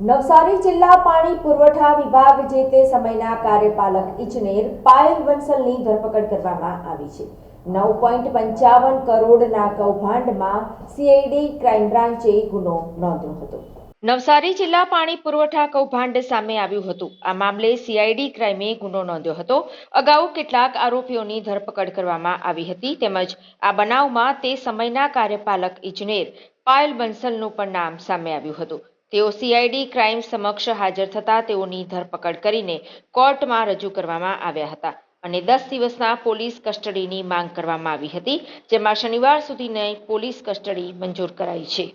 નવસારી જિલ્લા પાણી પુરવઠા વિભાગ જે તે સમયના કાર્યપાલક ઇજનેર પાયલ વંસલની ધરપકડ કરવામાં આવી છે. નવ પોઈન્ટ પંચાવન કરોડના કૌભાંડમાં સીઆઈડી ક્રાઇમ બ્રાન્ચે ગુનો નોંધ્યો હતો. નવસારી જિલ્લા પાણી પુરવઠા કૌભાંડ સામે આવ્યું હતું. આ મામલે સીઆઈડી ક્રાઇમે ગુનો નોંધ્યો હતો. અગાઉ કેટલાક આરોપીઓની ધરપકડ કરવામાં આવી હતી. તેમજ આ બનાવમાં તે સમયના કાર્યપાલક ઇજનેર પાયલ બંસલનું પણ નામ સામે આવ્યું હતું. તેઓ સીઆઈડી ક્રાઇમ સમક્ષ હાજર થતા તેઓની ધરપકડ કરીને કોર્ટમાં રજૂ કરવામાં આવ્યા હતા અને દસ દિવસના પોલીસ કસ્ટડીની માંગ કરવામાં આવી હતી, જેમાં શનિવાર સુધીની પોલીસ કસ્ટડી મંજૂર કરાઈ છે.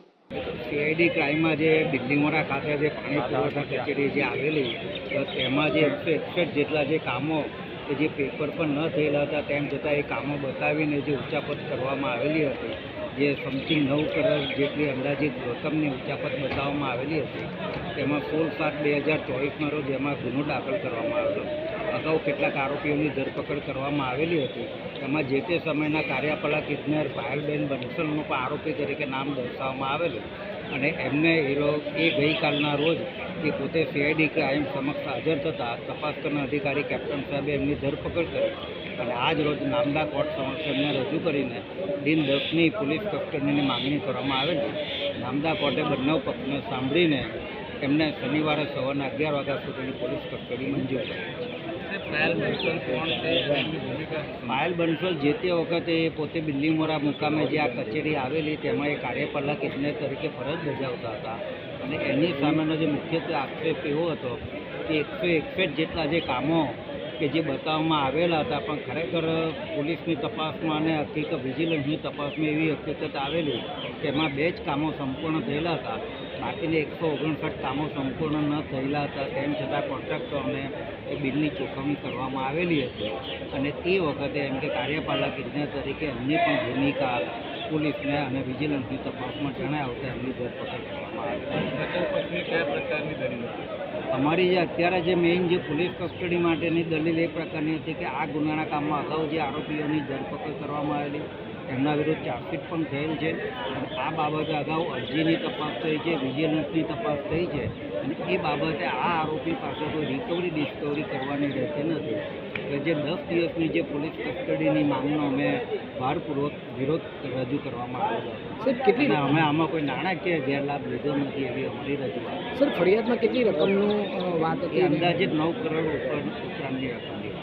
સીઆઈડી ક્રાઇમમાં જે બિલ્ડિંગોના ખાતે જે પાણી પુરવઠા કચેરી જે આવેલી તેમાં જે એકસો એકસઠ જેટલા જે કામો કે જે પેપર પર ન થયેલા હતા, તેમ છતાં એ કામો બતાવીને જે ઉચ્ચાપત કરવામાં આવેલી હતી, જે સમથિંગ નવ કરોડ જેટલી અંદાજિત રકમની ઉચ્ચાપત બતાવવામાં આવેલી હતી, તેમાં સોળ સાત બે હજાર ચોવીસમાં રોજ એમાં ગુનો દાખલ કરવામાં આવ્યો અગાઉ કેટલાક આરોપીઓની ધરપકડ કરવામાં આવેલી હતી. તેમાં જે તે સમયના કાર્યપાલક ઇજનેર પાયલબેન બંસલનું પણ આરોપી તરીકે નામ દર્શાવવામાં આવેલું. અને એમને હીરો એ ગઈકાલના રોજ એ પોતે સીઆઈડી ક્રાઇમ સમક્ષ હાજર થતાં તપાસ કરનાર અધિકારી કેપ્ટન સાહેબે એમની ધરપકડ કરી અને આજ રોજ નામદા કોર્ટ સમક્ષ એમને રજૂ કરીને દિન દસની પોલીસ કસ્ટડીની માગણી કરવામાં આવેલી નામદા કોર્ટે બંને પક્ષને સાંભળીને એમને શનિવારે સવારના અગિયાર વાગ્યા સુધીની પોલીસ કસ્ટડી મંજૂર કરી પાયલ બંસલ જે તે વખતે પોતે બિલ્લીમોરા મુકામે જે આ કચેરી આવેલી તેમાં એ કાર્યપાલક ઇજનેર તરીકે ફરજ બજાવતા હતા. અને એની સામેનો જે મુખ્યત્વે આક્ષેપ એવો હતો કે એકસો એકસઠ જેટલા જે કામો કે જે બતાવવામાં આવેલા હતા પણ ખરેખર પોલીસની તપાસમાં અને હકીકત વિજિલન્સની તપાસમાં એવી હકીકત આવેલી કે એમાં બે જ કામો સંપૂર્ણ થયેલા હતા. બાકીના એકસો ઓગણસાઠ કામો સંપૂર્ણ ન થયેલા હતા તેમ છતાં કોન્ટ્રાક્ટરને એ બિલની ચૂકવણી કરવામાં આવેલી હતી. અને તે વખતે એમ કે કાર્યપાલક ઇજનેર તરીકે એમની પણ ભૂમિકા પોલીસને અને વિજિલન્સની તપાસમાં જણાય આવતા એમની ધરપકડ કરવામાં આવી. અમારી જે અત્યારે જે મેઇન જે પોલીસ કસ્ટડી માટેની દલીલ એ પ્રકારની હતી કે આ ગુનાના કામમાં અગાઉ જે આરોપીઓની ધરપકડ કરવામાં આવેલી એમના વિરુદ્ધ ચાર્જશીટ પણ થયેલ છે અને આ બાબતે અગાઉ અરજીની તપાસ થઈ છે વિજિલન્સની તપાસ થઈ છે અને એ બાબતે આ આરોપી પાસે કોઈ રિકવરી ડિસ્કવરી કરવાની રહેતી નથી. કે જે દસ દિવસની જે પોલીસ કસ્ટડીની માંગનો અમે ભારપૂર્વક વિરોધ રજૂ કરવામાં આવ્યો સર કેટલી અમે આમાં કોઈ નાણાકીય ગેરલાભ લીધો નથી એવી અમારી રજૂઆત. સર ફરિયાદમાં કેટલી રકમનું વાત હતી? અંદાજિત નવ કરોડ ઉપર ઉપરાંતની રકમ